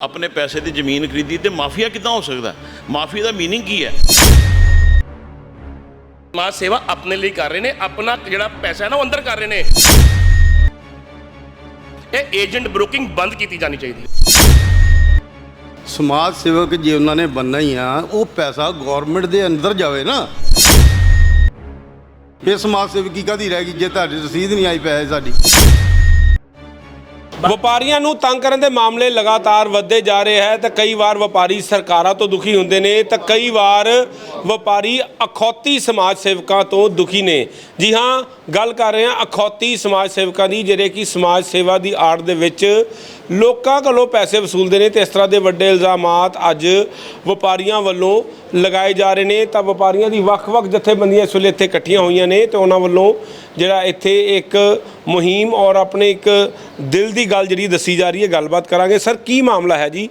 ਆਪਣੇ ਪੈਸੇ ਦੀ ਜ਼ਮੀਨ ਖਰੀਦੀ ਤੇ ਮਾਫੀਆ ਕਿਦਾਂ ਹੋ ਸਕਦਾ ਮਾਫੀਆ ਦਾ मीनिंग ਕੀ ਹੈ ਸਮਾਜ ਸੇਵਾ ਆਪਣੇ ਲਈ ਕਰ ਰਹੇ ਨੇ ਆਪਣਾ ਜਿਹੜਾ ਪੈਸਾ ਹੈ ਨਾ ਉਹ ਅੰਦਰ ਕਰ ਰਹੇ ਨੇ ਇਹ ਏਜੰਟ ਬ੍ਰੋਕਿੰਗ ਬੰਦ ਕੀਤੀ ਜਾਣੀ ਚਾਹੀਦੀ ਹੈ ਸਮਾਜ ਸੇਵਕ ਜੇ ਉਹਨਾਂ ਨੇ ਬੰਨਾ ਹੀ ਆ ਉਹ ਪੈਸਾ ਗਵਰਨਮੈਂਟ ਦੇ ਅੰਦਰ ਜਾਵੇ ਨਾ ਇਹ ਸਮਾਜ ਸੇਵਕੀ ਕਾਦੀ ਰਹਿ ਗਈ ਜੇ ਤੁਹਾਡੀ ਰਸੀਦ ਨਹੀਂ ਆਈ ਪੈਸੇ ਸਾਡੀ ਵਪਾਰੀਆਂ ਨੂੰ ਤੰਗ ਕਰਨ ਦੇ ਮਾਮਲੇ ਲਗਾਤਾਰ ਵੱਧਦੇ ਜਾ ਰਹੇ ਹੈ ਤਾਂ ਕਈ ਵਾਰ ਵਪਾਰੀ ਸਰਕਾਰਾਂ ਤੋਂ ਦੁਖੀ ਹੁੰਦੇ ਨੇ ਤਾਂ ਕਈ ਵਾਰ ਵਪਾਰੀ ਅਖੌਤੀ ਸਮਾਜ ਸੇਵਕਾਂ ਤੋਂ ਦੁਖੀ ਨੇ। ਜੀ ਹਾਂ, ਗੱਲ ਕਰ ਰਹੇ ਹਾਂ ਅਖੌਤੀ ਸਮਾਜ ਸੇਵਕਾਂ ਦੀ, ਜਿਹੜੇ ਕਿ ਸਮਾਜ ਸੇਵਾ ਦੀ ਆੜ ਦੇ ਵਿੱਚ ਲੋਕਾਂ ਕੋਲੋਂ ਪੈਸੇ ਵਸੂਲਦੇ ਨੇ ਤੇ ਇਸ ਤਰ੍ਹਾਂ ਦੇ ਵੱਡੇ ਇਲਜ਼ਾਮਾਤ ਅੱਜ ਵਪਾਰੀਆਂ ਵੱਲੋਂ ਲਗਾਏ ਜਾ ਰਹੇ ਨੇ। ਤਾਂ ਵਪਾਰੀਆਂ ਦੀ ਵੱਖ-ਵੱਖ ਜਥੇਬੰਦੀਆਂ ਇਸ ਵੇਲੇ ਇੱਥੇ ਇਕੱਠੀਆਂ ਹੋਈਆਂ ਨੇ ਤੇ ਉਹਨਾਂ ਵੱਲੋਂ ਜਿਹੜਾ ਇੱਥੇ ਇੱਕ ਮੁਹਿੰਮ ਔਰ ਆਪਣੇ ਇੱਕ ਦਿਲ ਦੀ ਗੱਲ ਜਿਹੜੀ ਦੱਸੀ ਜਾ ਰਹੀ ਹੈ, ਗੱਲਬਾਤ ਕਰਾਂਗੇ। ਸਰ, ਕੀ ਮਾਮਲਾ ਹੈ ਜੀ?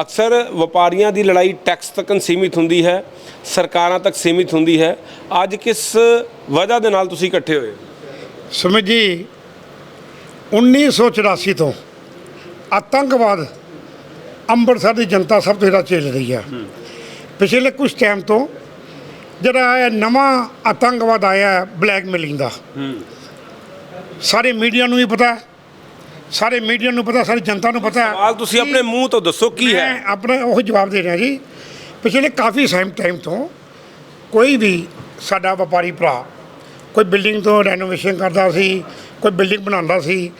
ਅਕਸਰ ਵਪਾਰੀਆਂ ਦੀ ਲੜਾਈ ਟੈਕਸ ਤੱਕ ਸੀਮਿਤ ਹੁੰਦੀ ਹੈ, ਸਰਕਾਰਾਂ ਤੱਕ ਸੀਮਿਤ ਹੁੰਦੀ ਹੈ। ਅੱਜ ਕਿਸ ਵਜ੍ਹਾ ਦੇ ਨਾਲ ਤੁਸੀਂ ਇਕੱਠੇ ਹੋਏ? ਹੋ? ਸਮਝ ਜੀ 1984 ਤੋਂ ਆਤੰਕਵਾਦ ਅੰਮ੍ਰਿਤਸਰ ਦੀ ਜਨਤਾ ਸਭ ਤੋਂ ਜ਼ਿਆਦਾ ਝੇਲ ਰਹੀ ਹੈ। ਪਿਛਲੇ ਕੁਝ ਟਾਈਮ ਤੋਂ ਜਿਹੜਾ ਇਹ ਨਵਾਂ ਆਤੰਕਵਾਦ ਆਇਆ ਹੈ ਬਲੈਕਮੇਲਿੰਗ ਦਾ। ਸਾਰੇ ਮੀਡੀਆ ਨੂੰ ਵੀ ਪਤਾ ਹੈ। ਸਾਰੇ ਮੀਡੀਆ ਨੂੰ ਪਤਾ ਸਾਰੀ ਜਨਤਾ ਨੂੰ ਪਤਾ ਸਵਾਲ ਤੁਸੀਂ ਆਪਣੇ ਮੂੰਹ ਤੋਂ ਦੱਸੋ ਕੀ ਹੈ? ਮੈਂ ਆਪਣਾ ਉਹ ਜਵਾਬ ਦੇ ਰਿਹਾ ਜੀ। ਪਿਛਲੇ ਕਾਫੀ ਟਾਈਮ ਟਾਈਮ ਤੋਂ ਕੋਈ ਵੀ ਸਾਡਾ ਵਪਾਰੀ ਭਰਾ ਕੋਈ ਬਿਲਡਿੰਗ ਤੋਂ ਰੈਨੋਵੇਸ਼ਨ ਕਰਦਾ ਸੀ ਕੋਈ ਬਿਲਡਿੰਗ ਬਣਾਉਂਦਾ ਸੀ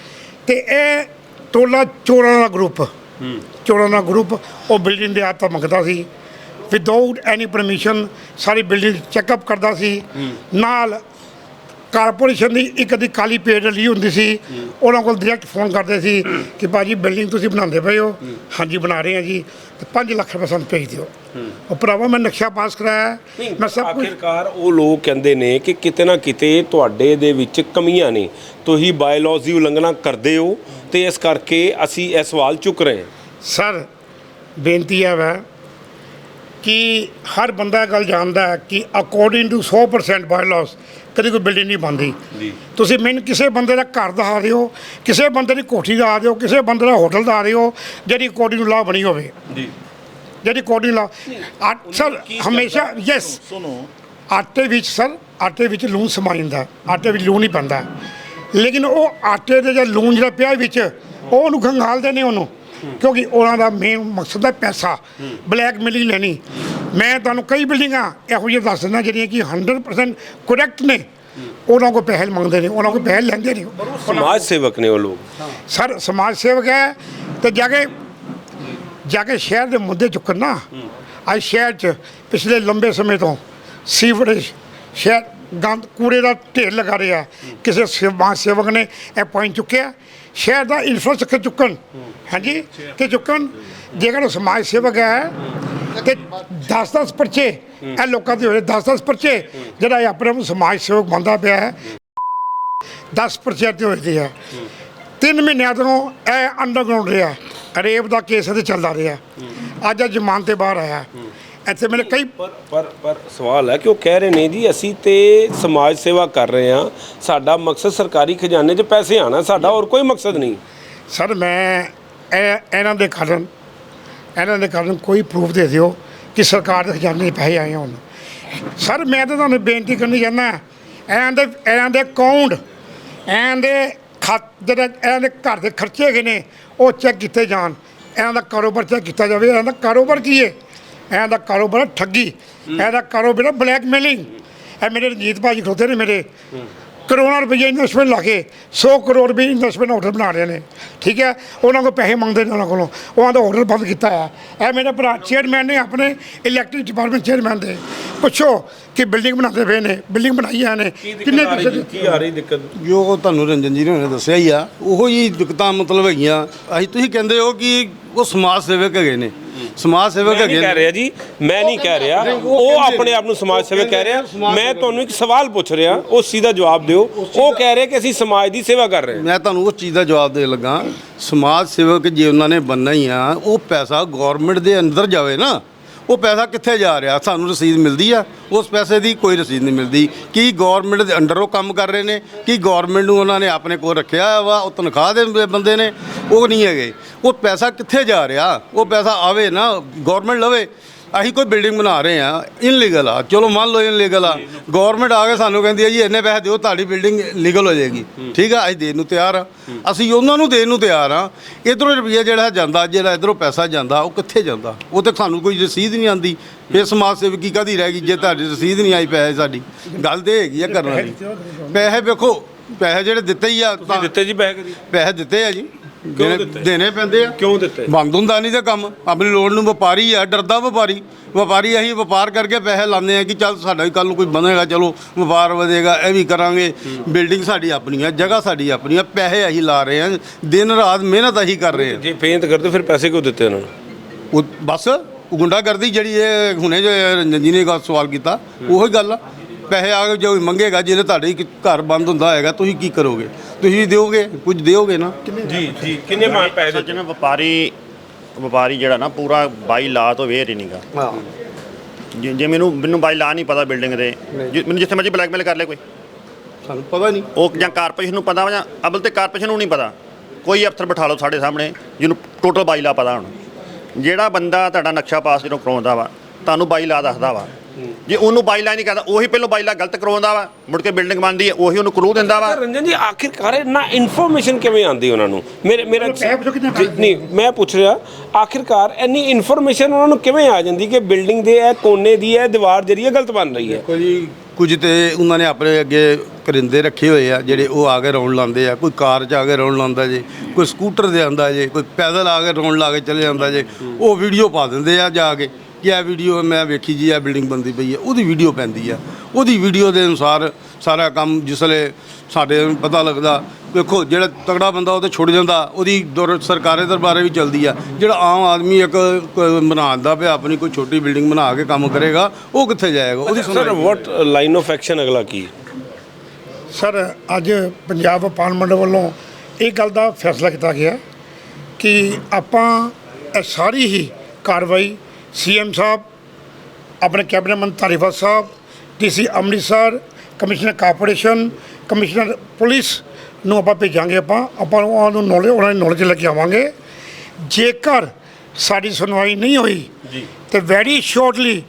ਤੇ ਇਹ ਟੋਲਾ ਚੋਰਾਂ ਦਾ ਗਰੁੱਪ ਚੋਰਾਂ ਦਾ ਗਰੁੱਪ ਉਹ ਬਿਲਡਿੰਗ ਦੇ ਹੱਥ ਮੰਗਦਾ ਸੀ। ਵਿਦਆਊਟ ਐਨੀ ਪਰਮਿਸ਼ਨ ਸਾਰੀ ਬਿਲਡਿੰਗ ਚੈੱਕਅਪ ਕਰਦਾ ਸੀ। ਨਾਲ ਕਾਰਪੋਰੇਸ਼ਨ ਦੀ ਇੱਕ ਦੀ ਕਾਲੀ ਪੇਡ ਲਈ ਹੁੰਦੀ ਸੀ। ਉਹਨਾਂ ਕੋਲ ਡਾਇਰੈਕਟ ਫੋਨ ਕਰਦੇ ਸੀ ਕਿ ਭਾਜੀ ਬਿਲਡਿੰਗ ਤੁਸੀਂ ਬਣਾਉਂਦੇ ਪਏ ਹੋ। ਹਾਂਜੀ ਬਣਾ ਰਹੇ ਹਾਂ ਜੀ। ਤੇ 5 ਲੱਖ ਰੁਪਏ ਸਾਨੂੰ ਭੇਜ ਦਿਓ। ਉਹ ਭਰਾਵਾ ਮੈਂ ਨਕਸ਼ਾ ਪਾਸ ਕਰਾਇਆ। ਮੈਂ ਸਭ ਕੁਝ ਆਖਿਰਕਾਰ ਉਹ ਲੋਕ ਕਹਿੰਦੇ ਨੇ ਕਿ ਕਿਤੇ ਨਾ ਕਿਤੇ ਤੁਹਾਡੇ ਦੇ ਵਿੱਚ ਕਮੀਆਂ ਨੇ। ਤੁਸੀਂ ਬਾਇਲਾਅਜ਼ ਦੀ ਉਲੰਘਣਾ ਕਰਦੇ ਹੋ। ਤੇ ਇਸ ਕਰਕੇ ਅਸੀਂ ਇਹ ਸਵਾਲ ਚੁੱਕ ਰਹੇ ਹਾਂ। ਸਰ ਬੇਨਤੀ ਹੈ ਵੈ ਕਿ ਹਰ ਬੰਦਾ ਇਹ ਗੱਲ ਜਾਣਦਾ ਹੈ ਕਿ ਅਕੋਰਡਿੰਗ ਟੂ 100% ਬਾਇਲਾਸ ਕਦੀ ਕੋਈ ਬਿਲਡਿੰਗ ਨਹੀਂ ਬਣਦੀ। ਤੁਸੀਂ ਮੈਨੂੰ ਕਿਸੇ ਬੰਦੇ ਦਾ ਘਰ ਦਿਖਾ ਦਿਓ ਕਿਸੇ ਬੰਦੇ ਦੀ ਕੋਠੀ ਦਿਖਾ ਦਿਓ ਕਿਸੇ ਬੰਦੇ ਦਾ ਹੋਟਲ ਦਿਖਾ ਦਿਓ ਜਿਹੜੀ ਅਕੋਰਡਿੰਗ ਟੂ ਲਾ ਬਣੀ ਹੋਵੇ। ਜੀ। ਜਿਹੜੀ ਅਕੋਰਡਿੰਗ ਲਾ ਸਰ ਹਮੇਸ਼ਾ ਯੈਸ ਸੁਣੋ। ਆਟੇ ਵਿੱਚ ਸਰ ਆਟੇ ਵਿੱਚ ਲੂਣ ਸਮਾ ਜਾਂਦਾ ਆਟੇ ਵਿੱਚ ਲੂਣ ਨਹੀਂ ਪੈਂਦਾ। ਲੇਕਿਨ ਉਹ ਆਟੇ ਦੇ ਜਿਹੜਾ ਲੂਣ ਜਿਹੜਾ ਪਿਆ ਵਿੱਚ ਉਹ ਉਹਨੂੰ ਖੰਗਾਲਦੇ ਨੇ ਉਹਨੂੰ ਕਿਉਂਕਿ ਉਹਨਾਂ ਦਾ ਮੇਨ ਮਕਸਦ ਹੈ ਪੈਸਾ ਬਲੈਕ ਮੇਲਿੰਗ ਲੈਣੀ। ਮੈਂ ਤੁਹਾਨੂੰ ਕਈ ਬਿਲਡਿੰਗਾਂ ਇਹੋ ਜਿਹੀਆਂ ਦੱਸ ਦਿੰਦਾ ਜਿਹੜੀਆਂ ਕਿ 100% ਕਰੈਕਟ ਨੇ। ਉਹਨਾਂ ਕੋਲ ਪੈਸੇ ਮੰਗਦੇ ਨੇ ਉਹਨਾਂ ਕੋਲ ਪੈਸੇ ਲੈਂਦੇ ਨੇ। ਸਮਾਜ ਸੇਵਕ ਨੇ ਉਹ ਲੋਕ। ਸਰ ਸਮਾਜ ਸੇਵਕ ਹੈ ਤੇ ਜਾ ਕੇ ਜਾ ਕੇ ਸ਼ਹਿਰ ਦੇ ਮੁੱਦੇ ਚੁੱਕਣ ਨਾ। ਅੱਜ ਸ਼ਹਿਰ 'ਚ ਪਿਛਲੇ ਲੰਬੇ ਸਮੇਂ ਤੋਂ ਸੀਵਰੇਜ ਸ਼ਹਿਰ ਗੰਦ ਕੂੜੇ ਦਾ ਢੇਰ ਲਗਾ ਰਿਹਾ ਕਿਸੇ ਸਮਾਜ ਸੇਵਕ ਨੇ ਇਹ ਪੁਆਇੰਟ ਚੁੱਕਿਆ। ਸ਼ਹਿਰ ਦਾ ਇਨਫਰਾਸਟ੍ਰਕਚਰ ਚੁੱਕਣ। ਹਾਂਜੀ? ਕਿ ਚੁੱਕਣ। ਜੇਕਰ ਉਹ ਸਮਾਜ ਸੇਵਕ ਹੈ, ਤੇ 10-10 ਪਰਚੇ, ਇਹ ਲੋਕਾਂ ਦੇ ਹੋਏ 10-10 ਪਰਚੇ, ਜਿਹੜਾ ਇਹ ਆਪਣੇ ਆਪ ਨੂੰ ਸਮਾਜ ਸੇਵਕ ਬੰਦਾ ਪਿਆ ਹੈ 10 ਪਰਚੇ ਤੇ ਹੋਏ ਆ। ਤਿੰਨ ਮਹੀਨਿਆਂ ਤੋਂ ਇਹ ਅੰਡਰਗਰਾਉਂਡ ਰਿਹਾ। ਰੇਪ ਦਾ ਕੇਸ ਇਹਦੇ ਚੱਲਦਾ ਰਿਹਾ। ਅੱਜ ਅੱਜ ਜ਼ਮਾਨ ਤੇ ਬਾਹਰ ਆਇਆ। ਇੱਥੇ ਮੇਰੇ ਕਈ ਪਰ ਪਰ ਪਰ ਸਵਾਲ ਹੈ ਕਿ ਉਹ ਕਹਿ ਰਹੇ ਨੇ ਜੀ ਅਸੀਂ ਤੇ ਸਮਾਜ ਸੇਵਾ ਕਰ ਰਹੇ ਹਾਂ। ਸਾਡਾ ਮਕਸਦ ਸਰਕਾਰੀ ਖਜ਼ਾਨੇ 'ਚ ਪੈਸੇ ਆਣਾ ਸਾਡਾ ਹੋਰ ਕੋਈ ਮਕਸਦ ਨਹੀਂ। ਸਰ ਮੈਂ ਇਹ ਇਹਨਾਂ ਦੇ ਕਾਰਨ ਇਹਨਾਂ ਦੇ ਕਾਰਨ ਕੋਈ ਪ੍ਰੂਫ ਦੇ ਦਿਓ ਕਿ ਸਰਕਾਰ ਦੇ ਖਜ਼ਾਨੇ 'ਚ ਪੈਸੇ ਆਏ ਹੋਣ। ਸਰ ਮੈਂ ਤਾਂ ਤੁਹਾਨੂੰ ਬੇਨਤੀ ਕਰਨੀ ਚਾਹੁੰਦਾ ਇਹਨਾਂ ਦੇ ਇਹਨਾਂ ਦੇ ਅਕਾਊਂਟ ਇਹਨਾਂ ਦੇ ਖਾਤ ਜਿਹੜੇ ਇਹਨਾਂ ਦੇ ਘਰ ਦੇ ਖਰਚੇ ਹੈਗੇ ਨੇ ਉਹ ਚੈੱਕ ਕੀਤੇ ਜਾਣ। ਇਹਨਾਂ ਦਾ ਕਾਰੋਬਾਰ ਚੈੱਕ ਕੀਤਾ ਜਾਵੇ ਇਹਨਾਂ ਦਾ ਕਾਰੋਬਾਰ ਕੀ ਹੈ? ਇਹਨਾਂ ਦਾ ਕਾਰੋਬਾਰ ਹੈ ਠੱਗੀ। ਇਹਨਾਂ ਦਾ ਕਾਰੋਬਾਰ ਹੈ ਬਲੈਕਮੇਲਿੰਗ ਇਹ ਮੇਰੇ ਰਣਜੀਤ ਭਾਜੀ ਖਲੋਤੇ ਨੇ ਮੇਰੇ। ਕਰੋੜਾਂ ਰੁਪਏ ਇਨਵੈਸਟਮੈਂਟ ਲਾ ਕੇ 100 ਕਰੋੜ ਰੁਪਏ ਇਨਵੈਸਟਮੈਂਟ ਹੋਟਲ ਬਣਾ ਰਹੇ ਨੇ। ਠੀਕ ਹੈ? ਉਹਨਾਂ ਕੋਲ ਪੈਸੇ ਮੰਗਦੇ ਨੇ ਉਹਨਾਂ ਕੋਲੋਂ। ਉਹਨਾਂ ਦਾ ਹੋਟਲ ਬੰਦ ਕੀਤਾ ਹੈ ਇਹ ਮੇਰੇ ਭਰਾ ਚੇਅਰਮੈਨ ਨੇ ਆਪਣੇ ਇਲੈਕਟ੍ਰਿਕ ਡਿਪਾਰਟਮੈਂਟ ਚੇਅਰਮੈਨ ਦੇ। ਪੁੱਛੋ ਕਿ ਬਿਲਡਿੰਗ ਬਣਾਉਂਦੇ ਪਏ ਨੇ ਬਿਲਡਿੰਗ ਬਣਾਈ ਹੈ ਨੇ। ਕਿੰਨੇ ਪੈਸੇ ਕੀ ਆ ਰਹੀ ਦਿੱਕਤ? ਜੋ ਤੁਹਾਨੂੰ ਰੰਜਨ ਜੀ ਨੇ ਦੱਸਿਆ ਹੀ ਆ ਉਹੋ ਹੀ ਦਿੱਕਤਾਂ ਮਤਲਬ ਹੈਗੀਆਂ। ਅਸੀਂ ਤੁਸੀਂ ਕਹਿੰਦੇ ਹੋ ਕਿ ਉਹ ਸਮਾਜ ਸੇਵਕ ਹੈਗੇ ਨੇ। ਸਮਾਜ ਸੇਵਕ ਮੈਂ ਨਹੀਂ ਹੈਗੇ ਕਹਿ ਨੇ। ਰਿਹਾ ਜੀ ਮੈਂ ਨਹੀਂ ਕਹਿ ਰਿਹਾ। ਉਹ ਉਹ ਆਪਣੇ। ਆਪ ਨੂੰ ਸਮਾਜ ਉਹ ਸੇਵਕ ਕਹਿ ਰਿਹਾ। ਮੈਂ। ਤੁਹਾਨੂੰ ਇੱਕ ਸਵਾਲ ਪੁੱਛ ਰਿਹਾ ਉਸ ਚੀਜ਼ ਦਾ ਜਵਾਬ ਦਿਓ। ਉਹ ਕਹਿ ਰਹੇ ਕਿ ਅਸੀਂ ਸਮਾਜ ਦੀ ਸੇਵਾ ਕਰ ਰਹੇ ਹਾਂ। ਮੈਂ ਤੁਹਾਨੂੰ ਉਸ ਚੀਜ਼ ਦਾ ਜਵਾਬ ਦੇਣ ਲੱਗਾ। ਸਮਾਜ ਸੇਵਕ ਜੇ ਉਹਨਾਂ ਨੇ ਬੰਨਾ ਹੀ ਆ ਉਹ ਪੈਸਾ ਗਵਰਨਮੈਂਟ ਦੇ ਅੰਦਰ ਜਾਵੇ ਨਾ। ਉਹ ਪੈਸਾ ਕਿੱਥੇ ਜਾ ਰਿਹਾ? ਸਾਨੂੰ ਰਸੀਦ ਮਿਲਦੀ ਆ। ਉਸ ਪੈਸੇ ਦੀ ਕੋਈ ਰਸੀਦ ਨਹੀਂ ਮਿਲਦੀ। ਕੀ ਗਵਰਨਮੈਂਟ ਦੇ ਅੰਡਰ ਉਹ ਕੰਮ ਕਰ ਰਹੇ ਨੇ? ਕੀ ਗਵਰਨਮੈਂਟ ਨੂੰ ਉਹਨਾਂ ਨੇ ਆਪਣੇ ਕੋਲ ਰੱਖਿਆ ਵਾ? ਉਹ ਤਨਖਾਹ ਦੇ ਬੰਦੇ ਨੇ। ਉਹ ਨਹੀਂ ਹੈਗੇ। ਉਹ ਪੈਸਾ ਕਿੱਥੇ ਜਾ ਰਿਹਾ? ਉਹ ਪੈਸਾ ਆਵੇ ਨਾ ਗਵਰਨਮੈਂਟ ਲਵੇ। ਅਸੀਂ ਕੋਈ ਬਿਲਡਿੰਗ ਬਣਾ ਰਹੇ ਆ ਇਨਲੀਗਲ ਆ। ਚਲੋ ਮੰਨ ਲਓ ਇਨਲੀਗਲ ਆ। ਗਵਰਨਮੈਂਟ ਆ ਕੇ ਸਾਨੂੰ ਕਹਿੰਦੀ ਹੈ ਜੀ ਇੰਨੇ ਪੈਸੇ ਦਿਓ ਤੁਹਾਡੀ ਬਿਲਡਿੰਗ ਲੀਗਲ ਹੋ ਜਾਏਗੀ। ਠੀਕ ਆ ਅਸੀਂ ਦੇਣ ਨੂੰ ਤਿਆਰ ਆ। ਅਸੀਂ ਉਹਨਾਂ ਨੂੰ ਦੇਣ ਨੂੰ ਤਿਆਰ ਆ। ਇਧਰੋਂ ਰੁਪਈਆ ਜਿਹੜਾ ਜਾਂਦਾ ਜਿਹੜਾ ਇਧਰੋਂ ਪੈਸਾ ਜਾਂਦਾ ਉਹ ਕਿੱਥੇ ਜਾਂਦਾ? ਉਹ ਤੇ ਸਾਨੂੰ ਕੋਈ ਰਸੀਦ ਨਹੀਂ ਆਂਦੀ ਫਿਰ ਸਮਾਜ ਸੇਵਕੀ ਕਾਦੀ ਰਹਿ ਗਈ ਜੇ ਤੁਹਾਡੀ ਰਸੀਦ ਨਹੀਂ ਆਈ ਪੈਸੇ ਸਾਡੀ? ਗੱਲ ਤੇ ਹੈਗੀ ਆ ਕਰਨ ਵਾਲੀ। ਪੈਸੇ ਵੇਖੋ ਪੈਸੇ ਜਿਹੜੇ ਦਿੱਤੇ ਹੀ ਆ ਤੁਸੀਂ ਦਿੱਤੇ ਜੀ ਪੈਸੇ ਕਦੀ? ਪੈਸੇ ਦਿੱਤੇ ਆ ਜੀ। ਦੇਣੇ- ਦਿੱਤੇ? ਦੇਣੇ ਪੈਂਦੇ ਆ। ਕਿਉਂ ਦਿੱਤੇ? ਬੰਦ ਹੁੰਦਾ ਨਹੀਂ ਤੇ ਕੰਮ। ਆਪਣੀ ਲੋੜ ਨੂੰ ਵਪਾਰੀ ਆ ਡਰਦਾ ਵਪਾਰੀ। ਵਪਾਰੀ ਅਸੀਂ ਵਪਾਰ ਕਰਕੇ ਪੈਸੇ ਲਾਉਂਦੇ ਆ ਕਿ ਚੱਲ ਸਾਡਾ ਵੀ ਕੱਲ ਨੂੰ ਕੋਈ ਬਣੇਗਾ ਚਲੋ ਵਪਾਰ ਵਧੇਗਾ ਇਹ ਵੀ ਕਰਾਂਗੇ। ਬਿਲਡਿੰਗ ਸਾਡੀ ਆਪਣੀ ਆ ਜਗ੍ਹਾ ਸਾਡੀ ਆਪਣੀ ਆ ਪੈਸੇ ਅਸੀਂ ਲਾ ਰਹੇ ਆ ਦਿਨ ਰਾਤ ਮਿਹਨਤ ਅਸੀਂ ਕਰ ਰਹੇ ਆ। ਜੇ ਪੇਂਟ ਕਰਦੇ ਫਿਰ ਪੈਸੇ ਕਿਉਂ ਦਿੱਤੇ ਉਹਨਾਂ ਨੂੰ? ਉਹ ਬਸ ਉਹ ਗੁੰਡਾਗਰਦੀ ਜਿਹੜੀ ਇਹ ਹੁਣੇ ਜੋ ਰੰਜਨ ਜੀ ਨੇ ਗੱਲ ਸਵਾਲ ਕੀਤਾ ਉਹੀ ਗੱਲ ਆ। ਪੈਸੇ ਆ ਕੇ ਜੋ ਮੰਗੇਗਾ ਜਿਹਨੇ ਤੁਹਾਡੇ ਘਰ ਬੰਦ ਹੁੰਦਾ ਹੋਏਗਾ ਤੁਸੀਂ ਕੀ ਕਰੋਗੇ? ਤੁਸੀਂ ਦਿਓਗੇ ਕੁਝ ਦਿਓਗੇ ਨਾ? ਜੀ ਜੀ ਕਿੰਨੇ ਪੈਸੇ ਸੱਜਣ ਵਪਾਰੀ ਵਪਾਰੀ ਜਿਹੜਾ ਨਾ ਪੂਰਾ ਬਾਈ ਲਾ ਤੋਂ ਵੇਰ ਹੀ ਨਹੀਂਗਾ ਹਾਂ। ਜੇ ਜੇ ਮੈਨੂੰ ਮੈਨੂੰ ਬਾਈ ਲਾ ਨਹੀਂ ਪਤਾ ਬਿਲਡਿੰਗ ਦੇ। ਜੇ- ਮੈਨੂੰ ਜਿੱਥੇ ਮਰਜ਼ੀ ਬਲੈਕਮੇਲ ਕਰ ਲੈ ਕੋਈ। ਸਾਨੂੰ ਪਤਾ ਨਹੀਂ। ਉਹ ਜਾਂ ਕਾਰਪੋਰੇਸ਼ਨ ਨੂੰ ਪਤਾ ਵਾ ਜਾਂ ਅਬਲ ਤੇ ਕਾਰਪੋਰੇਸ਼ਨ ਨੂੰ ਨਹੀਂ ਪਤਾ। ਕੋਈ ਅਫਸਰ ਬਿਠਾ ਲਓ ਸਾਡੇ ਸਾਹਮਣੇ ਜਿਹਨੂੰ ਟੋਟਲ ਬਾਈ ਲਾ ਪਤਾ ਹੁਣ। ਜਿਹੜਾ ਬੰਦਾ ਤੁਹਾਡਾ ਨਕਸ਼ਾ ਪਾਸ ਜਦੋਂ ਕਰਾਉਂਦਾ ਵਾ ਤੁਹਾਨੂੰ ਬਾਈ ਲਾ ਦੱਸਦਾ ਵਾ। ਜੇ ਉਹਨੂੰ ਬਾਈ ਲਾ ਨਹੀਂ ਕਰਦਾ ਉਹੀ ਪਹਿਲਾਂ ਬਾਈ ਲਾ ਗਲਤ ਕਰਵਾਉਂਦਾ ਵਾ ਮੁੜ ਕੇ ਬਿਲਡਿੰਗ ਬਣਦੀ ਹੈ ਉਹੀ ਉਹਨੂੰ ਕਰੂ ਦਿੰਦਾ ਵਾ। ਰੰਜਨ ਜੀ ਆਖਿਰਕਾਰ ਨਾ ਇਨਫੋਰਮੇਸ਼ਨ ਕਿਵੇਂ ਆਉਂਦੀ ਉਹਨਾਂ ਨੂੰ? ਮੇਰੇ ਮੇਰਾ ਨਹੀਂ ਮੈਂ ਪੁੱਛ ਰਿਹਾ ਆਖਿਰਕਾਰ ਇੰਨੀ ਇਨਫੋਰਮੇਸ਼ਨ ਉਹਨਾਂ ਨੂੰ ਕਿਵੇਂ ਆ ਜਾਂਦੀ ਕਿ ਬਿਲਡਿੰਗ ਦੇ ਇਹ ਕੋਨੇ ਦੀ ਇਹ ਦੀਵਾਰ ਜਿਹੜੀ ਹੈ ਗਲਤ ਬਣ ਰਹੀ ਹੈ? ਦੇਖੋ ਜੀ ਕੁਝ ਤੇ ਉਹਨਾਂ ਨੇ ਆਪਣੇ ਅੱਗੇ ਕਰਿੰਦੇ ਰੱਖੇ ਹੋਏ ਆ ਜਿਹੜੇ ਉਹ ਆ ਕੇ ਰੌਣ ਲਾਉਂਦੇ ਆ ਕੋਈ ਕਾਰ 'ਚ ਆ ਕੇ ਰੌਣ ਲਾਉਂਦਾ ਜੇ ਕੋਈ ਸਕੂਟਰ ਤੇ ਆਂਦਾ ਜੇ ਕੋਈ ਪੈਦਲ ਆ ਕੇ ਰੌਣ ਲਾ ਕੇ ਚਲੇ ਜਾਂਦਾ ਜੇ ਉਹ ਵੀਡੀਓ ਪਾ ਦਿੰਦੇ ਆ ਜਾ ਕੇ। ਕਿ ਇਹ ਵੀਡੀਓ ਮੈਂ ਵੇਖੀ ਜੀ ਇਹ ਬਿਲਡਿੰਗ ਬੰਦੀ ਪਈ ਹੈ ਉਹਦੀ ਵੀਡੀਓ ਪੈਂਦੀ ਆ। ਉਹਦੀ ਵੀਡੀਓ ਦੇ ਅਨੁਸਾਰ ਸਾਰਾ ਕੰਮ ਜਿਸਲੇ ਸਾਡੇ ਨੂੰ ਪਤਾ ਲੱਗਦਾ ਦੇਖੋ ਜਿਹੜਾ ਤਗੜਾ ਬੰਦਾ ਉਹ ਤੇ ਛੁੱਟ ਜਾਂਦਾ ਉਹਦੀ ਦੁਰ ਸਰਕਾਰੀ ਦਰਬਾਰੇ ਵੀ ਚਲਦੀ ਆ। ਜਿਹੜਾ ਆਮ ਆਦਮੀ ਇੱਕ ਕ- ਬਣਾਉਂਦਾ ਪਿਆ ਆਪਣੀ ਕੋਈ ਛੋਟੀ ਬਿਲਡਿੰਗ ਬਣਾ ਕੇ ਕੰਮ ਕਰੇਗਾ ਉਹ ਕਿੱਥੇ ਜਾਏਗਾ? ਉਹਦੀ sir what line of action ਅਗਲਾ ਕੀ ਹੈ? ਸਰ ਅੱਜ ਪੰਜਾਬ ਪਾਰਲੀਮੈਂਟ ਵੱਲੋਂ ਇਹ ਗੱਲ ਦਾ ਫੈਸਲਾ ਕੀਤਾ ਗਿਆ ਕਿ ਆਪਾਂ ਇਹ ਸਾਰੀ ਹੀ ਕਾਰਵਾਈ ਸੀਐਮ ਸਾਹਿਬ ਆਪਣੇ ਕੈਬਨਿਟ ਮੰਤਰੀ Dhariwal Sahib DC Amritsar commissioner corporation commissioner police ਨੂੰ ਆਪਾਂ ਭੇਜਾਂਗੇ ਆਪਾਂ ਆਪਾਂ ਉਹਨਾਂ ਨੂੰ ਨੌਲੇਜ ਉਹਨਾਂ ਦੀ ਨੌਲੇਜ ਲੈ ਕੇ ਆਵਾਂਗੇ। ਜੇਕਰ ਸਾਡੀ ਸੁਣਵਾਈ ਨਹੀਂ ਹੋਈ ਜੀ। ਤੇ ਵੈਰੀ ਸ਼ੋਰਟਲੀ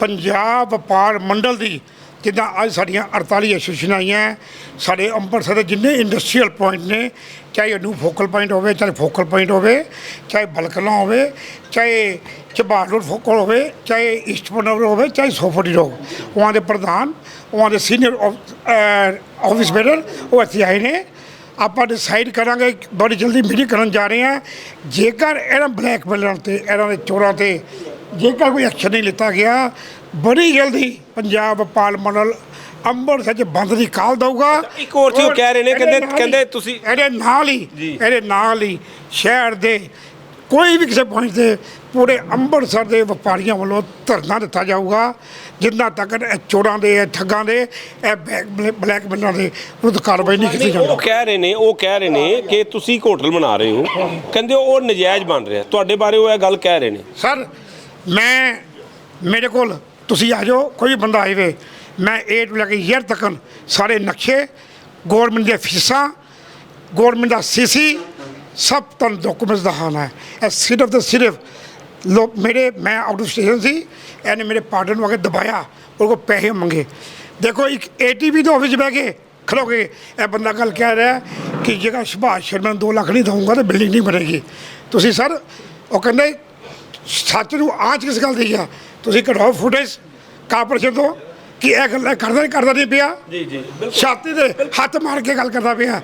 ਪੰਜਾਬ ਵਪਾਰ ਮੰਡਲ ਦੀ ਜਿੱਦਾਂ ਅੱਜ ਸਾਡੀਆਂ 48 ਐਸੋਸੀਏਸ਼ਨ ਆਈਆਂ, ਸਾਡੇ ਅੰਮ੍ਰਿਤਸਰ ਦੇ ਜਿੰਨੇ ਇੰਡਸਟਰੀਅਲ ਪੁਆਇੰਟ ਨੇ, ਚਾਹੇ ਅਨੂ ਫੋਕਲ ਪੁਆਇੰਟ ਹੋਵੇ, ਚਾਹੇ ਫੋਕਲ ਪੁਆਇੰਟ ਹੋਵੇ, ਚਾਹੇ ਬਲਕਲਾ ਹੋਵੇ, ਚਾਹੇ ਚਬਾਰ ਰੋਡ ਫੋਕਲ ਹੋਵੇ, ਚਾਹੇ ਈਸਟ ਹੋਵੇ, ਚਾਹੇ ਸੋਫੋਟੀ ਰੋਡ। ਉਹਨਾਂ ਦੇ ਪ੍ਰਧਾਨ ਉਹਨਾਂ ਦੇ ਸੀਨੀਅਰ ਆਫਿਸ ਬੇਰਰ ਉਹ ਇੱਥੇ ਆਏ ਨੇ। ਆਪਾਂ ਡਿਸਾਈਡ ਕਰਾਂਗੇ, ਬੜੀ ਜਲਦੀ ਮੀਟਿੰਗ ਕਰਨ ਜਾ ਰਹੇ ਹਾਂ। ਜੇਕਰ ਇਹਨਾਂ ਬਲੈਕ ਬਲੈਕਮੇਲਰਾਂ ਤੇ, ਇਹਨਾਂ ਦੇ ਚੋਰਾਂ ਤੇ ਜੇਕਰ ਕੋਈ ਐਕਸ਼ਨ ਨਹੀਂ ਲਿੱਤਾ ਗਿਆ ਬੜੀ ਜਲਦੀ ਪੰਜਾਬ ਪਾਰਲੀਮੈਂਟ ਅੰਮ੍ਰਿਤਸਰ 'ਚ ਬੰਦ ਦੀ ਕਾਲ ਦਊਗਾ। ਇੱਕ ਹੋਰ ਚੀਜ਼ ਉਹ ਕਹਿ ਰਹੇ ਨੇ, ਕਹਿੰਦੇ- ਕਹਿੰਦੇ ਤੁਸੀਂ- ਇਹਦੇ ਨਾਲ ਹੀ। ਇਹਦੇ ਨਾਲ ਹੀ ਸ਼ਹਿਰ ਦੇ ਕੋਈ ਵੀ ਕਿਸੇ ਪੁਆਇੰਟ ਤੇ ਪੂਰੇ ਅੰਮ੍ਰਿਤਸਰ ਦੇ ਵਪਾਰੀਆਂ ਵੱਲੋਂ ਧਰਨਾ ਦਿੱਤਾ ਜਾਊਗਾ ਜਿੰਨਾ ਤੱਕ ਇਹ ਚੋਰਾਂ ਦੇ ਇਹ ਠੱਗਾਂ ਦੇ ਇਹ ਬਲੈਕਮੇਲਰਾਂ ਦੇ ਵਿਰੁੱਧ ਕਾਰਵਾਈ ਨਹੀਂ ਕੀਤੀ ਉਹ ਜਾਂਦੀ। ਕਹਿ ਰਹੇ ਨੇ ਉਹ ਕਹਿ ਰਹੇ ਨੇ ਕਿ ਤੁਸੀਂ ਇੱਕ ਹੋਟਲ ਬਣਾ ਰਹੇ ਹੋ। ਕਹਿੰਦੇ ਉਹ ਨਜਾਇਜ਼ ਬਣ ਰਿਹਾ। ਤੁਹਾਡੇ ਬਾਰੇ ਉਹ ਇਹ ਗੱਲ ਕਹਿ ਰਹੇ ਨੇ। ਸਰ ਮੈਂ ਮੇਰੇ ਕੋਲ ਤੁਸੀਂ ਆ ਜਾਓ, ਕੋਈ ਬੰਦਾ ਆਵੇ ਮੈਂ ਏ ਤੋਂ ਲੈ ਕੇ ਯਰ ਤੱਕ ਸਾਰੇ ਨਕਸ਼ੇ ਗਵਰਨਮੈਂਟ ਦੀਆਂ ਫੀਸਾਂ ਗਵਰਨਮੈਂਟ ਦਾ ਸੀਸੀ ਸਭ ਤੁਹਾਨੂੰ ਡਾਕੂਮੈਂਟਸ ਦਿਖਾਉਣਾ ਹੈ। ਇਹ ਸਿਰਫ ਤੇ ਸਿਰਫ ਲੋ, ਮੇਰੇ, ਮੈਂ ਆਊਟ ਆਫ ਸਟੇਸ਼ਨ ਸੀ, ਇਹਨੇ ਮੇਰੇ ਪਾਰਟਨਰ ਨੂੰ ਆ ਦਬਾਇਆ, ਉਹ ਕੋ ਪੈਸੇ ਮੰਗੇ। ਦੇਖੋ, ਇੱਕ ਏਟੀਵੀ ਦੇ ਆਫਿਸ 'ਚ ਬਹਿ ਕੇ ਖਲੋਗੇ, ਇਹ ਬੰਦਾ ਗੱਲ ਕਹਿ ਰਿਹਾ ਕਿ ਜੇਕਰ ਸੁਭਾਸ਼ ਸ਼ਰਮਾ ਨੂੰ 2 ਲੱਖ ਨਹੀਂ ਦਊਂਗਾ ਤਾਂ ਬਿਲਡਿੰਗ ਨਹੀਂ ਬਣੇਗੀ। ਤੁਸੀਂ ਸਰ, ਉਹ ਕਹਿੰਦੇ ਸੱਚ ਨੂੰ ਆਂਚ ਕਿਸ ਗੱਲ ਦੀ ਆ? ਤੁਸੀਂ ਕਢਾਓ ਫੁਟੇਜ ਕਾਰਪੋਰੇਸ਼ਨ ਤੋਂ ਕਿ ਇਹ ਗੱਲ ਕਰਦਾ ਨਹੀਂ ਕਰਦਾ ਨਹੀਂ ਪਿਆ। ਜੀ ਜੀ ਛਾਤੀ ਦੇ ਹੱਥ ਮਾਰ ਕੇ ਗੱਲ ਕਰਦਾ ਪਿਆ।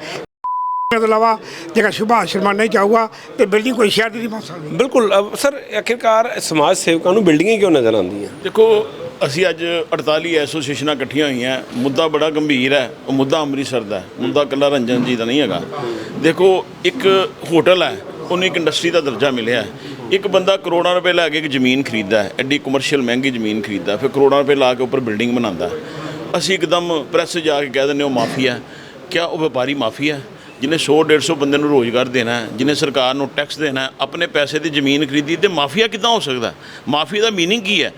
ਤੋਂ ਇਲਾਵਾ ਜੇਕਰ ਸੁਭਾਸ਼ ਸ਼ਰਮਾ ਨਹੀਂ ਚਾਹੂਗਾ ਤੇ ਬਿਲਡਿੰਗ ਕੋਈ ਸ਼ਹਿਰ ਦੀ ਨਹੀਂ ਬਣ ਸਕਦੀ। ਬਿਲਕੁਲ ਸਰ ਆਖਿਰਕਾਰ ਸਮਾਜ ਸੇਵਕਾਂ ਨੂੰ ਬਿਲਡਿੰਗਾਂ ਕਿਉਂ ਨਜ਼ਰ ਆਉਂਦੀਆਂ? ਦੇਖੋ ਅਸੀਂ ਅੱਜ 48 ਐਸੋਸੀਏਸ਼ਨਾਂ ਇਕੱਠੀਆਂ ਹੋਈਆਂ। ਮੁੱਦਾ ਬੜਾ ਗੰਭੀਰ ਹੈ ਉਹ ਮੁੱਦਾ ਅੰਮ੍ਰਿਤਸਰ ਦਾ ਹੈ। ਮੁੱਦਾ ਕੱਲਾ ਰੰਜਨ ਜੀ ਦਾ ਨਹੀਂ ਹੈਗਾ। ਦੇਖੋ ਇੱਕ ਹੋਟਲ ਹੈ ਉਹਨੂੰ ਇੱਕ ਇੰਡਸਟਰੀ ਦਾ ਦਰਜਾ ਮਿਲਿਆ ਹੈ। ਇੱਕ ਬੰਦਾ ਕਰੋੜਾਂ ਰੁਪਏ ਲੈ ਕੇ ਇੱਕ ਜ਼ਮੀਨ ਖਰੀਦਦਾ ਹੈ, ਐਡੀ ਕਮਰਸ਼ੀਅਲ ਮਹਿੰਗੀ ਜ਼ਮੀਨ ਖਰੀਦਦਾ ਫਿਰ ਕਰੋੜਾਂ ਰੁਪਏ ਲਾ ਕੇ ਉੱਪਰ ਬਿਲਡਿੰਗ ਬਣਾਉਂਦਾ ਅਸੀਂ ਇੱਕਦਮ ਪ੍ਰੈਸ ਜਾ ਕੇ ਕਹਿ ਦਿੰਦੇ ਉਹ ਮਾਫੀਆ ਕਿਆ ਉਹ ਵਪਾਰੀ ਮਾਫੀਆ ਹੈ? ਜਿਹਨੇ 100 150 ਬੰਦੇ ਨੂੰ ਰੋਜ਼ਗਾਰ ਦੇਣਾ ਹੈ, ਜਿਹਨੇ ਸਰਕਾਰ ਨੂੰ ਟੈਕਸ ਦੇਣਾ ਹੈ, ਆਪਣੇ ਪੈਸੇ ਦੀ ਜ਼ਮੀਨ ਖਰੀਦੀ ਤੇ ਮਾਫੀਆ ਕਿੱਦਾਂ ਹੋ ਸਕਦਾ ਮਾਫੀਆ ਦਾ ਮੀਨਿੰਗ ਕੀ ਹੈ?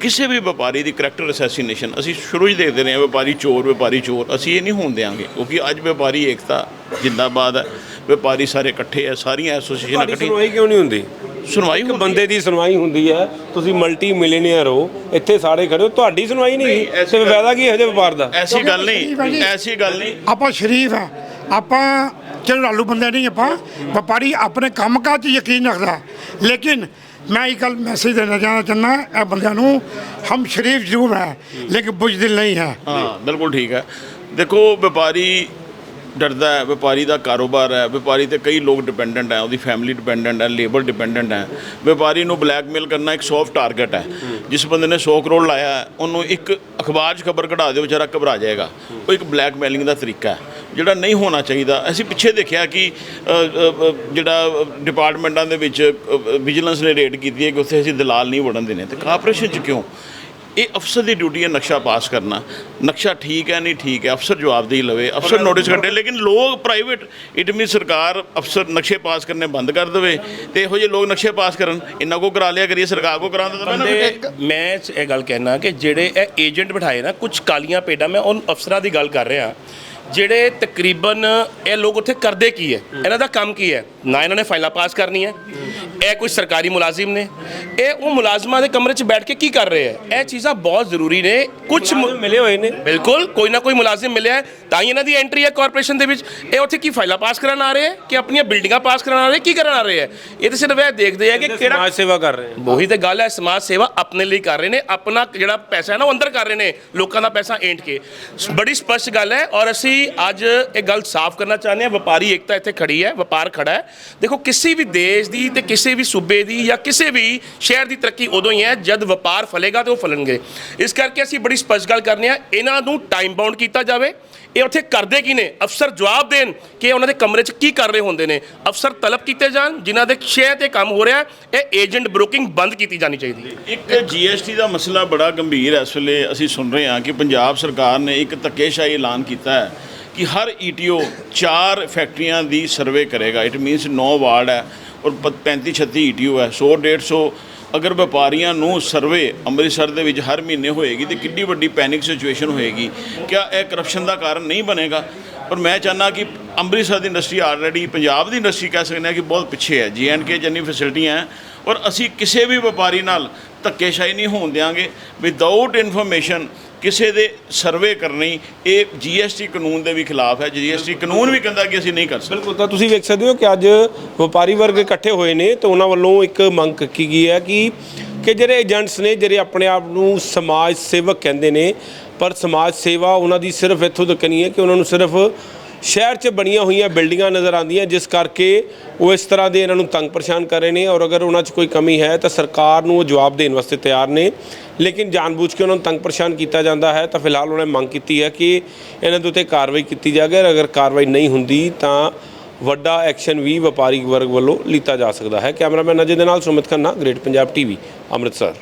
ਕਿਸੇ ਵੀ ਵਪਾਰੀ ਦੀ ਕਰੈਕਟਰ ਅਸੈਸੀਨੇਸ਼ਨ ਅਸੀਂ ਸ਼ੁਰੂ ਹੀ ਦੇਖਦੇ ਰਹੇ ਹਾਂ, ਵਪਾਰੀ ਚੋਰ ਵਪਾਰੀ ਚੋਰ, ਅਸੀਂ ਇਹ ਨਹੀਂ ਹੋਣ ਦਿਆਂਗੇ, ਕਿਉਂਕਿ ਅੱਜ ਵਪਾਰੀ ਏਕਤਾ ਜਿੰਦਾਬਾਦ ਹੈ। ਵਪਾਰੀ ਸਾਰੇ ਇਕੱਠੇ ਹੈ ਸਾਰੀਆਂ ਐਸੋਸੀਏਸ਼ਨਾਂ ਇਕੱਠੀ ਸੁਣਵਾਈ ਕਿਉਂ ਨਹੀਂ ਹੁੰਦੀ? ਸੁਣਵਾਈ ਇੱਕ ਬੰਦੇ ਦੀ ਸੁਣਵਾਈ ਹੁੰਦੀ ਹੈ ਤੁਸੀਂ ਮਲਟੀ ਮਿਲੀਅਨਰ ਹੋ ਇੱਥੇ ਸਾਰੇ ਖੜੇ ਹੋ ਤੁਹਾਡੀ ਸੁਣਵਾਈ ਨਹੀਂ ਤੇ ਫਾਇਦਾ ਕੀ ਹੈ ਇਹਦੇ ਵਪਾਰ ਦਾ? ਐਸੀ ਗੱਲ ਨਹੀਂ ਜੀ- ਐਸੀ ਗੱਲ ਨਹੀਂ। ਆਪਾਂ ਸ਼ਰੀਫ ਆ। ਆਪਾਂ ਝੜਾਲੂ ਬੰਦੇ ਨਹੀਂ ਆਪਾਂ ਵਪਾਰੀ ਆਪਣੇ ਕੰਮਕਾਜ 'ਚ ਯਕੀਨ ਰੱਖਦਾ। ਲੇਕਿਨ ਮੈਂ ਇਹ ਗੱਲ ਮੈਸੇਜ ਦੇਣਾ ਚਾਹੁੰਦਾ ਚਾਹੁੰਦਾ ਇਹ ਬੰਦਿਆਂ ਨੂੰ ਹਮ ਸ਼ਰੀਫ ਜ਼ਰੂਰ ਹੈ ਲੇਕਿਨ ਬੁਝਦਿਲ ਨਹੀਂ ਹੈ। ਹਾਂ ਬਿਲਕੁਲ ਠੀਕ ਹੈ। ਦੇਖੋ ਵਪਾਰੀ ਡਰਦਾ ਹੈ, ਵਪਾਰੀ ਦਾ ਕਾਰੋਬਾਰ ਹੈ, ਵਪਾਰੀ ਤੇ ਕਈ ਲੋਕ ਡਿਪੈਂਡੈਂਟ ਹੈ, ਉਹਦੀ ਫੈਮਿਲੀ ਡਿਪੈਂਡੈਂਟ ਹੈ ਲੇਬਰ ਡਿਪੈਂਡੈਂਟ ਹੈ। ਵਪਾਰੀ ਨੂੰ ਬਲੈਕਮੇਲ ਕਰਨਾ ਇੱਕ ਸੌਫਟ ਟਾਰਗੇਟ ਹੈ। ਜਿਸ ਬੰਦੇ ਨੇ 100 ਕਰੋੜ ਲਾਇਆ ਉਹਨੂੰ ਇੱਕ ਅਖਬਾਰ 'ਚ ਖਬਰ ਕਢਾ ਦਿਓ, ਵਿਚਾਰਾ ਘਬਰਾ ਜਾਏਗਾ। ਉਹ ਇੱਕ ਬਲੈਕਮੇਲਿੰਗ ਦਾ ਤਰੀਕਾ ਹੈ। ਜਿਹੜਾ ਨਹੀਂ ਹੋਣਾ ਚਾਹੀਦਾ, ਅਸੀਂ ਪਿੱਛੇ ਦੇਖਿਆ ਕਿ ਜਿਹੜਾ ਡਿਪਾਰਟਮੈਂਟਾਂ ਦੇ ਵਿੱਚ ਵਿਜੀਲੈਂਸ ਨੇ ਰੇਡ ਕੀਤੀ ਹੈ ਕਿ ਉੱਥੇ ਅਸੀਂ ਦਲਾਲ ਨਹੀਂ ਵੜਨ ਦੇਣੇ। ਤੇ ਕਾਰਪੋਰੇਸ਼ਨ 'ਚ ਕਿਉਂ? ਇਹ ਅਫਸਰ ਦੀ ਡਿਊਟੀ ਹੈ ਨਕਸ਼ਾ ਪਾਸ ਕਰਨਾ। ਨਕਸ਼ਾ ਠੀਕ ਹੈ ਨਹੀਂ ਠੀਕ ਹੈ ਅਫਸਰ ਜਵਾਬਦੇਹੀ ਲਵੇ। ਅਫਸਰ ਨੋਟਿਸ ਕੱਢੇ ਲੇਕਿਨ ਲੋਕ ਪ੍ਰਾਈਵੇਟ ਇਟ ਸਰਕਾਰ ਅਫਸਰ ਨਕਸ਼ੇ ਪਾਸ ਕਰਨੇ ਬੰਦ ਕਰ ਦੇਵੇ ਤੇ ਇਹੋ ਜਿਹੇ ਲੋਕ ਨਕਸ਼ੇ ਪਾਸ ਕਰਨ। ਇੰਨਾ ਕੋ ਕਰਾ ਲਿਆ ਕਰੀਏ ਸਰਕਾਰ ਕੋ ਕਰਾ ਦਿੰਦਾ ਬੰਦੇ ਮੈਂ ਇਹ ਗੱਲ ਕਹਿਣਾ ਕਿ ਜਿਹੜੇ ਇਹ ਏਜੰਟ ਬਿਠਾਏ ਨਾ ਕੁਝ ਕਾਲੀਆਂ ਪੇਡਾਂ ਮੈਂ ਉਨ ਅਫਸਰਾਂ ਦੀ ਗੱਲ ਕਰ ਰਿਹਾ। ਜਿਹੜੇ ਤਕਰੀਬਨ ਇਹ ਲੋਕ ਉੱਥੇ ਕਰਦੇ ਕੀ ਹੈ? ਇਹਨਾਂ ਦਾ ਕੰਮ ਕੀ ਹੈ? ਨਾ ਇਹਨਾਂ ਨੇ ਫਾਈਲਾਂ ਪਾਸ ਕਰਨੀ ਹੈ। ਇਹ ਕੋਈ ਸਰਕਾਰੀ ਮੁਲਾਜ਼ਮ ਨੇ। ਇਹ ਉਹ ਮੁਲਾਜ਼ਮਾਂ ਦੇ ਕਮਰੇ 'ਚ ਬੈਠ ਕੇ ਕੀ ਕਰ ਰਹੇ ਹੈ? ਇਹ ਚੀਜ਼ਾਂ ਬਹੁਤ ਜ਼ਰੂਰੀ ਨੇ। ਕੁਝ ਮਿਲੇ ਹੋਏ ਨੇ। ਬਿਲਕੁਲ ਕੋਈ ਨਾ ਕੋਈ ਮੁਲਾਜ਼ਮ ਮਿਲਿਆ ਤਾਂ ਹੀ ਇਹਨਾਂ ਦੀ ਐਂਟਰੀ ਹੈ ਕਾਰਪੋਰੇਸ਼ਨ ਦੇ ਵਿੱਚ। ਇਹ ਉੱਥੇ ਕੀ ਫਾਈਲਾਂ ਪਾਸ ਕਰਨ ਆ ਰਹੇ ਹੈ? ਕਿ ਆਪਣੀਆਂ ਬਿਲਡਿੰਗਾਂ ਪਾਸ ਕਰਨ ਆ ਰਹੇ ਕੀ ਕਰਨ ਆ ਰਹੇ ਹੈ? ਇਹ ਤਾਂ ਸਿਰਫ ਇਹ ਦੇਖਦੇ ਆ ਕਿ ਕਿਹੜਾ ਸਮਾਜ ਸੇਵਾ ਕਰ ਰਹੇ ਨੇ। ਉਹੀ ਤੇ ਗੱਲ ਹੈ ਸਮਾਜ ਸੇਵਾ ਆਪਣੇ ਲਈ ਕਰ ਰਹੇ ਨੇ। ਆਪਣਾ ਜਿਹੜਾ ਪੈਸਾ ਹੈ ਨਾ ਉਹ ਅੰਦਰ ਕਰ ਰਹੇ ਨੇ। ਲੋਕਾਂ ਦਾ ਪੈਸਾ ਏਂਟ ਕੇ। ਬੜੀ ਸਪਸ਼ਟ ਗੱਲ ਹੈ ਔਰ ਅਸੀਂ ਅੱਜ ਇਹ ਗੱਲ ਸਾਫ਼ ਕਰਨਾ ਚਾਹੁੰਦੇ ਹਾਂ ਵਪਾਰੀ ਏਕਤਾ ਇੱਥੇ ਖੜੀ ਹੈ, ਵਪਾਰ ਖੜਾ ਹੈ। ਦੇਖੋ, ਕਿਸੇ ਵੀ ਦੇਸ਼ ਦੀ ਤੇ ਕਿਸੇ ਵੀ ਸੂਬੇ ਦੀ ਜਾਂ ਕਿਸੇ ਵੀ ਸ਼ਹਿਰ ਦੀ ਤਰੱਕੀ ਉਦੋਂ ਹੀ ਹੈ ਜਦ ਵਪਾਰ ਫਲੇਗਾ ਤੇ ਉਹ ਫਲਣਗੇ। ਇਸ ਕਰਕੇ ਅਸੀਂ ਬੜੀ ਸਪਸ਼ਟ ਗੱਲ ਕਰਨੇ ਆ ਇਹਨਾਂ ਨੂੰ ਟਾਈਮ ਬਾਉਂਡ ਕੀਤਾ ਜਾਵੇ। ਇਹ ਉੱਥੇ ਕਰਦੇ ਕੀ ਨੇ? ਅਫਸਰ ਜਵਾਬ ਦੇਣ ਕਿ ਉਹਨਾਂ ਦੇ ਕਮਰੇ 'ਚ ਕੀ ਕਰ ਰਹੇ ਹੁੰਦੇ ਨੇ। ਅਫਸਰ ਤਲਬ ਕੀਤੇ ਜਾਣ, ਜਿਨ੍ਹਾਂ ਦੇ ਸ਼ਹਿਰ ਤੇ ਕੰਮ ਹੋ ਰਿਹਾ ਇਹ ਏਜੰਟ ਬ੍ਰੋਕਿੰਗ ਬੰਦ ਕੀਤੀ ਜਾਣੀ ਚਾਹੀਦੀ ਹੈ। ਇੱਕ ਜੀਐਸਟੀ ਦਾ ਮਸਲਾ ਬੜਾ ਗੰਭੀਰ ਹੈ। ਇਸ ਵੇਲੇ ਅਸੀਂ ਸੁਣ ਰਹੇ ਹਾਂ ਕਿ ਪੰਜਾਬ ਸਰਕਾਰ ਨੇ ਇੱਕ ਧੱਕੇਸ਼ਾਹੀ ਐਲਾਨ ਕੀਤਾ ਹੈ ਕਿ ਹਰ ਈਟੀਓ ਚਾਰ ਫੈਕਟਰੀਆਂ ਦੀ ਸਰਵੇ ਕਰੇਗਾ। ਇਟ ਮੀਨਸ 9 ਵਾਰਡ ਹੈ ਔਰ 35 36 ਈਟੀਓ ਹੈ। 100 150 ਅਗਰ ਵਪਾਰੀਆਂ ਨੂੰ ਸਰਵੇ ਅੰਮ੍ਰਿਤਸਰ ਦੇ ਵਿੱਚ ਹਰ ਮਹੀਨੇ ਹੋਏਗੀ ਤੇ ਕਿੰਨੀ ਵੱਡੀ ਪੈਨਿਕ ਸਿਚੁਏਸ਼ਨ ਹੋਏਗੀ, ਕਿਆ ਇਹ ਕਰਪਸ਼ਨ ਦਾ ਕਾਰਨ ਨਹੀਂ ਬਣੇਗਾ? ਪਰ ਮੈਂ ਚਾਹੁੰਦਾ ਕਿ ਅੰਮ੍ਰਿਤਸਰ ਦੀ ਇੰਡਸਟਰੀ ਆਲਰੇਡੀ ਪੰਜਾਬ ਦੀ ਇੰਡਸਟਰੀ ਕਹਿ ਸਕਦੇ ਹਾਂ ਕਿ ਬਹੁਤ ਪਿੱਛੇ ਹੈ ਜੀ ਐਂਡ ਕੇ ਜਿੰਨੀ ਫੈਸਿਲਿਟੀਆਂ ਹੈ, ਔਰ ਅਸੀਂ ਕਿਸੇ ਵੀ ਵਪਾਰੀ ਨਾਲ ਧੱਕੇਸ਼ਾਹੀ ਨਹੀਂ ਹੋਣ ਦਿਆਂਗੇ। ਵਿਦਆਊਟ ਇਨਫੋਰਮੇਸ਼ਨ ਕਿਸੇ ਦੇ ਸਰਵੇ ਕਰਨੀ, ਇਹ ਜੀਐਸਟੀ ਕਾਨੂੰਨ ਦੇ ਵੀ ਖਿਲਾਫ ਹੈ। ਜੀਐਸਟੀ ਕਾਨੂੰਨ ਵੀ ਕਹਿੰਦਾ ਕਿ ਅਸੀਂ ਨਹੀਂ ਕਰ ਸਕਦੇ। ਬਿਲਕੁਲ, ਤਾਂ ਤੁਸੀਂ ਵੇਖ ਸਕਦੇ ਹੋ ਕਿ ਅੱਜ ਵਪਾਰੀ ਵਰਗ ਇਕੱਠੇ ਹੋਏ ਨੇ, ਤੇ ਉਹਨਾਂ ਵੱਲੋਂ ਇੱਕ ਮੰਗ ਕੀ ਗਈ ਹੈ ਕਿ ਕਿ ਜਿਹੜੇ ਏਜੰਟਸ ਨੇ, ਜਿਹੜੇ ਆਪਣੇ ਆਪ ਨੂੰ ਸਮਾਜ ਸੇਵਕ ਕਹਿੰਦੇ ਨੇ, ਪਰ ਸਮਾਜ ਸੇਵਾ ਉਹਨਾਂ ਦੀ ਸਿਰਫ ਇੱਥੋਂ ਤੱਕ ਨਹੀਂ ਹੈ ਕਿ ਉਹਨਾਂ ਨੂੰ ਸਿਰਫ ਸ਼ਹਿਰ 'ਚ ਬਣੀਆਂ ਹੋਈਆਂ ਬਿਲਡਿੰਗਾਂ ਨਜ਼ਰ ਆਉਂਦੀਆਂ, ਜਿਸ ਕਰਕੇ ਉਹ ਇਸ ਤਰ੍ਹਾਂ ਦੇ ਇਹਨਾਂ ਨੂੰ ਤੰਗ ਪਰੇਸ਼ਾਨ ਕਰ ਰਹੇ ਨੇ ਔਰ ਅਗਰ ਉਹਨਾਂ 'ਚ ਕੋਈ ਕਮੀ ਹੈ ਤਾਂ ਸਰਕਾਰ ਨੂੰ ਉਹ ਜਵਾਬ ਦੇਣ ਵਾਸਤੇ ਤਿਆਰ ਨੇ। ਲੇਕਿਨ ਜਾਣਬੁੱਝ ਕੇ ਉਹਨਾਂ ਨੂੰ ਤੰਗ ਪਰੇਸ਼ਾਨ ਕੀਤਾ ਜਾਂਦਾ ਹੈ ਤਾਂ ਫਿਲਹਾਲ ਉਹਨਾਂ ਨੇ ਮੰਗ ਕੀਤੀ ਹੈ ਕਿ ਇਹਨਾਂ ਦੇ ਉੱਤੇ ਕਾਰਵਾਈ ਕੀਤੀ ਜਾਵੇ ਅਗਰ ਕਾਰਵਾਈ ਨਹੀਂ ਹੁੰਦੀ ਤਾਂ ਵੱਡਾ ਐਕਸ਼ਨ ਵੀ ਵਪਾਰੀ ਵਰਗ ਵੱਲੋਂ ਲਿੱਤਾ ਜਾ ਸਕਦਾ ਹੈ। ਕੈਮਰਾਮੈਨ ਅਜੇ ਦੇ ਨਾਲ ਸੁਮਿਤ ਖੰਨਾ, ਗ੍ਰੇਟ ਪੰਜਾਬ ਟੀਵੀ, ਅੰਮ੍ਰਿਤਸਰ।